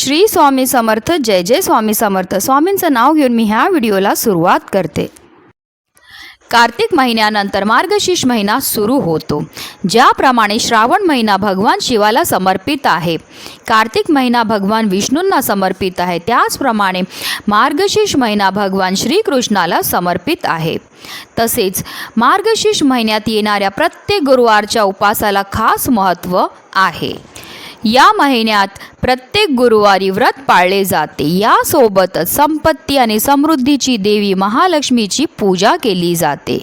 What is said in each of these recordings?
श्री स्वामी समर्थ जय जय स्वामी समर्थ. स्वामींचं नाव घेऊन मी ह्या व्हिडिओला सुरुवात करते. कार्तिक महिन्यानंतर मार्गशीर्ष महिना सुरू होतो. ज्याप्रमाणे श्रावण महिना भगवान शिवाला समर्पित आहे. कार्तिक महिना भगवान विष्णूंना समर्पित आहे. त्याचप्रमाणे मार्गशीर्ष महिना भगवान श्रीकृष्णाला समर्पित आहे. तसेच मार्गशीर्ष महिन्यात येणाऱ्या प्रत्येक गुरुवारच्या उपासाला खास महत्त्व आहे. या महिन्यात प्रत्येक गुरुवारी व्रत पाळले जाते. यासोबतच संपत्ती आणि समृद्धीची देवी महालक्ष्मीची पूजा केली जाते.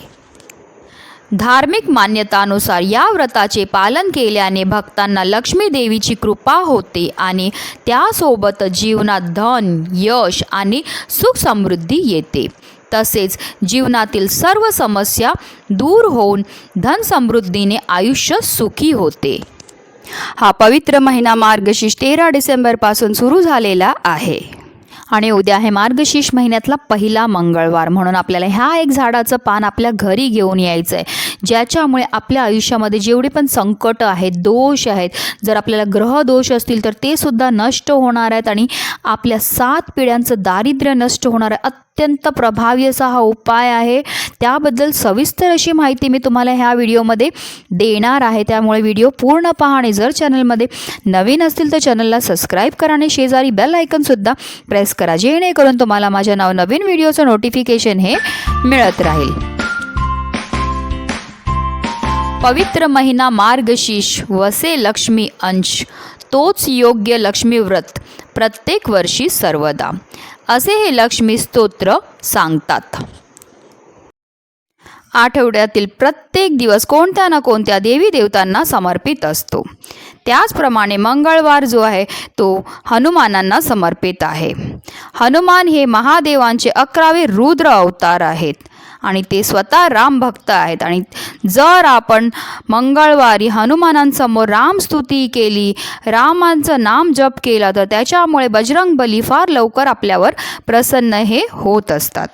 धार्मिक मान्यतानुसार या व्रताचे पालन केल्याने भक्तांना लक्ष्मी देवीची कृपा होते आणि त्यासोबत जीवनात धन यश आणि सुख समृद्धी येते. तसेच जीवनातील सर्व समस्या दूर होऊन धन समृद्धीने आयुष्य सुखी होते. हा पवित्र महिना मार्गशीर्ष तेरा डिसेंबरपासून सुरू झालेला आहे. आणि उद्या आहे मार्गशीर्ष महिन्यातला पहिला मंगळवार. म्हणून आपल्याला ह्या एक झाडाचं पान आपल्या घरी घेऊन यायचं आहे ज्याच्यामुळे आपल्या आयुष्यामध्ये जेवढे पण संकट आहेत दोष आहेत जर आपल्याला ग्रह दोष असतील तर ते सुद्धा नष्ट होणार आहेत आणि आपल्या सात पिढ्यांचं दारिद्र्य नष्ट होणार आहे. अत्यंत प्रभावी असा हा उपाय आहे. त्याबद्दल सविस्तर अशी माहिती मी तुम्हाला ह्या व्हिडिओमध्ये देणार आहे. त्यामुळे व्हिडिओ पूर्ण पहा आणि जर चॅनलमध्ये नवीन असतील तर चॅनलला सबस्क्राईब करा आणि शेजारी बेल आयकनसुद्धा प्रेस करा. जेणेकरून तुम्हाला माझ्या नाव नवीन व्हिडिओचं नोटिफिकेशन हे मिळत राहील. पवित्र महिना मार्गशीर्ष वसे लक्ष्मी अंश. तोच योग्य लक्ष्मी व्रत प्रत्येक वर्षी सर्वदा. असे हे लक्ष्मी स्तोत्र सांगतात. आठवड्यातील प्रत्येक दिवस कोणत्या ना कोणत्या देवी देवतांना समर्पित असतो. त्याचप्रमाणे मंगळवार जो आहे तो हनुमानांना समर्पित आहे. हनुमान हे महादेवांचे अकरावे रुद्र अवतार आहेत आणि ते स्वतः राम भक्त आहेत. आणि जर आपण मंगळवारी हनुमानांसमोर रामस्तुती केली रामांचं नाम जप केला तर त्याच्यामुळे बजरंग बली फार लवकर आपल्यावर प्रसन्न हे होत असतात.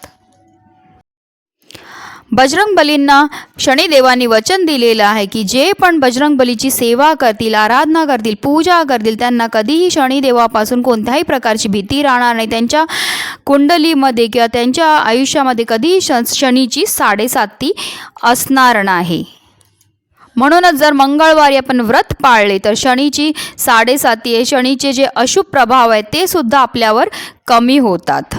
बजरंग बलींना शनिदेवांनी वचन दिलेलं आहे की जे पण बजरंग बलीची सेवा करतील आराधना करतील पूजा करतील त्यांना कधीही शनिदेवापासून कोणत्याही प्रकारची भीती राहणार नाही. त्यांच्या कुंडलीमध्ये किंवा त्यांच्या आयुष्यामध्ये कधीही श शनीची साडेसाती असणार नाही. म्हणूनच जर मंगळवारी आपण व्रत पाळले तर शनीची साडेसाती आहे. शनीचे जे अशुभ प्रभाव आहेत ते सुद्धा आपल्यावर कमी होतात.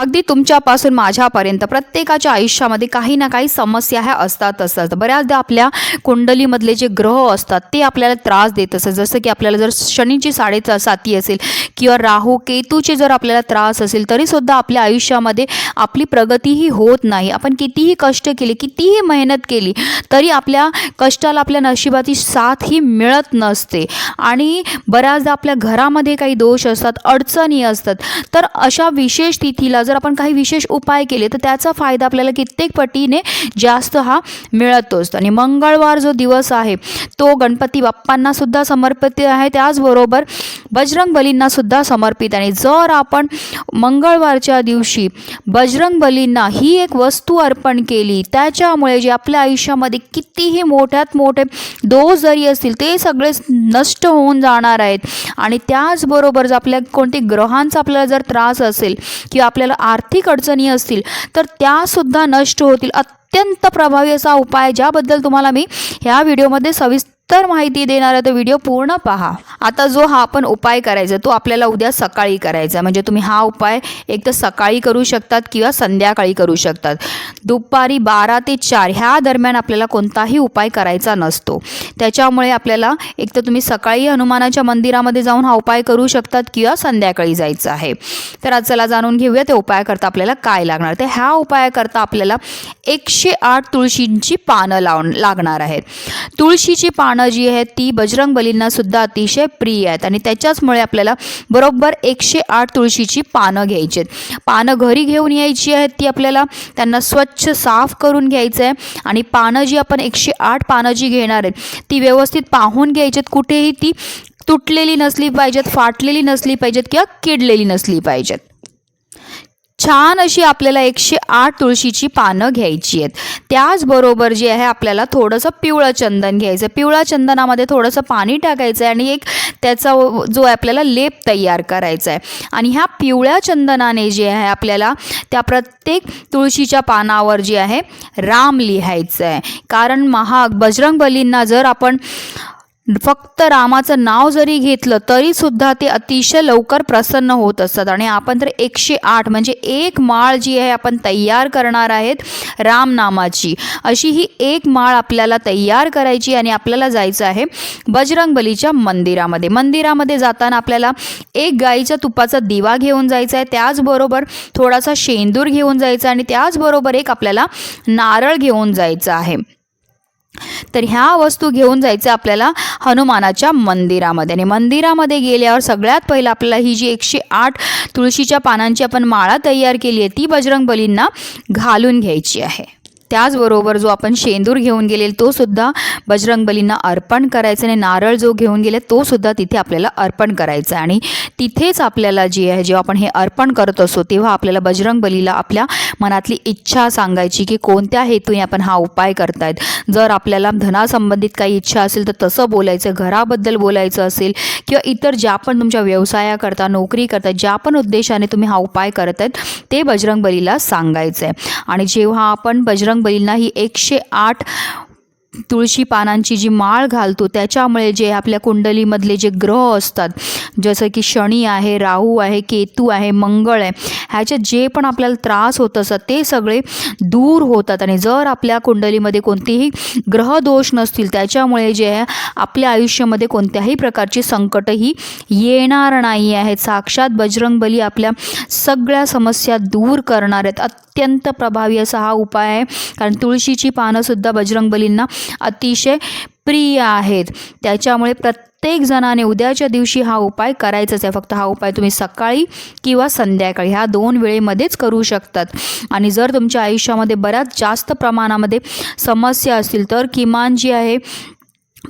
अगदी तुमच्यापासून माझ्यापर्यंत. प्रत्येकाच्या आयुष्यामध्ये काही ना काही समस्या ह्या असतात असतात बऱ्याचदा आपल्या कुंडलीमधले जे ग्रह असतात ते आपल्याला त्रास देत असतात. जसं की आपल्याला जर शनीची साडे साती असेल किंवा राहू केतूचे जर आपल्याला त्रास असेल तरीसुद्धा आपल्या आयुष्यामध्ये आपली प्रगतीही होत नाही. आपण कितीही कष्ट केले कितीही मेहनत केली तरी आपल्या कष्टाला आपल्या नशिबाची साथ ही मिळत नसते. आणि बऱ्याचदा आपल्या घरामध्ये काही दोष असतात अडचणी असतात. तर अशा विशेष तिथीला जर आपण काही विशेष उपाय केले तर त्याचा फायदा आपल्याला कित्येक पटीने जास्त हा मिळतोच. आणि मंगळवार जो दिवस आहे तो गणपती बाप्पांना सुद्धा समर्पित आहे. त्याचबरोबर बजरंग बलींना सुद्धा समर्पित आणि जर आपण मंगळवारच्या दिवशी बजरंग बलींना ही एक वस्तू अर्पण केली त्याच्यामुळे जे आपल्या आयुष्यामध्ये कितीही मोठ्यात मोठे दोष जरी असतील ते सगळे नष्ट होऊन जाणार आहेत. आणि त्याचबरोबर जर आपल्या कोणते ग्रहांचा आपल्याला जर त्रास असेल किंवा आपल्याला आर्थिक अडचणी असतील तर त्यासुद्धा नष्ट होतील. अत्यंत प्रभावी असा उपाय ज्याबद्दल तुम्हाला मी ह्या व्हिडिओमध्ये सविस्तर माहिती देणारा तो तर व्हिडिओ पूर्ण पहा. आता जो हा आपण उपाय करायचा तो आपल्याला उद्या सकाळी करायचा म्हणजे तुम्ही हा उपाय एक तर सकाळी करू शकतात किंवा संध्याकाळी करू शकतात. दुपारी बारा ते चार ह्या दरम्यान आपल्याला कोणताही उपाय करायचा नसतो. त्याच्यामुळे आपल्याला एक तर तुम्ही सकाळी हनुमानाच्या मंदिरामध्ये जाऊन हा उपाय करू शकतात किंवा संध्याकाळी जायचं आहे. तर आज चला जाणून घेऊया त्या उपायाकरता आपल्याला काय लागणार. तर ह्या उपायाकरता आपल्याला एकशे आठ तुळशींची पानं लावून लागणार आहेत. तुळशीची पानं जी आहेत ती बजरंग बलींना सुद्धा अतिशय प्रिय आहेत. आणि त्याच्याचमुळे आपल्याला बरोबर एकशे आठ तुळशीची पानं घ्यायची आहेत पानं घरी घेऊन यायची आहेत ती आपल्याला त्यांना स्वच्छ साफ करून घ्यायचं आहे आणि पानं जी आपण एकशे आठ पानं जी घेणार आहेत ती व्यवस्थित पाहून घ्यायची आहेत कुठेही ती तुटलेली नसली पाहिजेत फाटलेली नसली पाहिजेत किंवा किडलेली नसली पाहिजेत. छान अशी आपल्याला एकशे आठ तुळशीची पानं घ्यायची आहेत. त्याचबरोबर जे आहे आपल्याला थोडंसं पिवळं चंदन घ्यायचं पिवळा चंदनामध्ये थोडंसं पाणी टाकायचं आहे आणि एक त्याचा जो आहे आपल्याला लेप तयार करायचा आहे. आणि ह्या पिवळ्या चंदनाने जे आहे आपल्याला त्या प्रत्येक तुळशीच्या पानावर जे आहे राम लिहायचं आहे. कारण महाग बजरंगबलींना जर आपण फक्त रामाचं नाव जरी घेतलं तरी सुद्धा ते अतिशय लवकर प्रसन्न होत असतात. आणि आपण तर एकशे आठ म्हणजे एक माळ जी आहे आपण तयार करणार आहेत रामनामाची. अशी ही एक माळ आपल्याला तयार करायची आणि आपल्याला जायचं आहे बजरंगबलीच्या मंदिरामध्ये. मंदिरामध्ये जाताना आपल्याला एक गाईच्या तुपाचा दिवा घेऊन जायचा आहे त्याचबरोबर थोडासा शेंदूर घेऊन जायचा आणि त्याचबरोबर एक आपल्याला नारळ घेऊन जायचं आहे. तर ह्या वस्तू घेऊन जायचं आपल्याला हनुमानाच्या मंदिरामध्ये. आणि मंदिरामध्ये गेल्यावर सगळ्यात पहिलं आपल्याला ही जी एकशे आठ तुळशीच्या पानांची आपण माळा तयार केली आहे ती बजरंग बलींना घालून घ्यायची आहे. त्याचबरोबर जो आपण शेंदूर घेऊन गेलेला तो सुद्धा बजरंग बलींना अर्पण करायचा आणि नारळ जो घेऊन गेले तो सुद्धा तिथे आपल्याला अर्पण करायचा आहे. आणि तिथेच आपल्याला जे आहे जेव्हा आपण हे अर्पण करत असतो तेव्हा आपल्याला बजरंग बलीला आपल्या मनातली इच्छा सांगायची की कोणत्या हेतूने आपण हा उपाय करतायत. जर आपल्याला धनासंबंधित काही इच्छा असेल तर तसं बोलायचं घराबद्दल बोलायचं असेल किंवा इतर ज्या पण तुमच्या व्यवसायाकरता नोकरी करता ज्या पण उद्देशाने तुम्ही हा उपाय करत आहेत ते बजरंग बलीला सांगायचं आहे आणि जेव्हा आपण बजरंग बलींना ही एकशे आठ तुळशी पानांची जी माळ घालतो त्याच्यामुळे जे आपल्या कुंडलीमधले जे ग्रह असतात जसं की शनी आहे राहू आहे केतू आहे मंगळ आहे ह्याच्यात जे पण आपल्याला त्रास होत असतात ते सगळे दूर होतात. आणि जर आपल्या कुंडलीमध्ये कोणतेही ग्रहदोष नसतील त्याच्यामुळे जे आहे आपल्या आयुष्यामध्ये कोणत्याही प्रकारची संकटही येणार नाही आहेत. साक्षात बजरंगबली आपल्या सगळ्या समस्या दूर करणार आहेत. अत्यंत प्रभावी असा हा उपाय आहे. कारण तुळशीची पानंसुद्धा बजरंगबलींना अतिशय प्रिय आहेत. त्याच्यामुळे प्रत्येक जणाने उद्याच्या दिवशी हा उपाय करायचाच आहे. फक्त हा उपाय तुम्ही सकाळी किंवा संध्याकाळी ह्या दोन वेळेमध्येच करू शकतात. आणि जर तुमच्या आयुष्यामध्ये बऱ्याच जास्त प्रमाणामध्ये समस्या असतील तर किमान जी आहे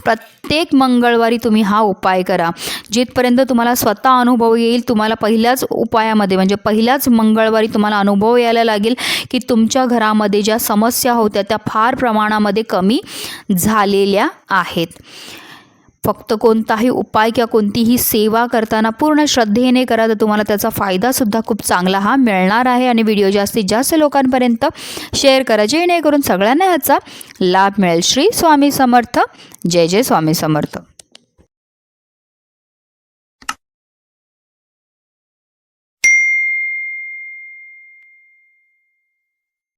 प्रत्येक मंगळवारी तुम्ही हा उपाय करा. जिथपर्यंत तुम्हाला स्वतः अनुभव येईल तुम्हाला पहिल्याच उपायामध्ये म्हणजे पहिल्याच मंगळवारी तुम्हाला अनुभव यायला लागेल की तुमच्या घरामध्ये ज्या समस्या होत्या त्या फार प्रमाणामध्ये कमी झालेल्या आहेत. फक्त कोणताही उपाय किंवा कोणतीही सेवा करताना पूर्ण श्रद्धेने करा तर तुम्हाला त्याचा फायदासुद्धा खूप चांगला हा मिळणार आहे. आणि व्हिडिओ जास्तीत जास्त लोकांपर्यंत शेअर करा जेणेकरून सगळ्यांना ह्याचा लाभ मिळेल. श्री स्वामी समर्थ. जय जय स्वामी समर्थ.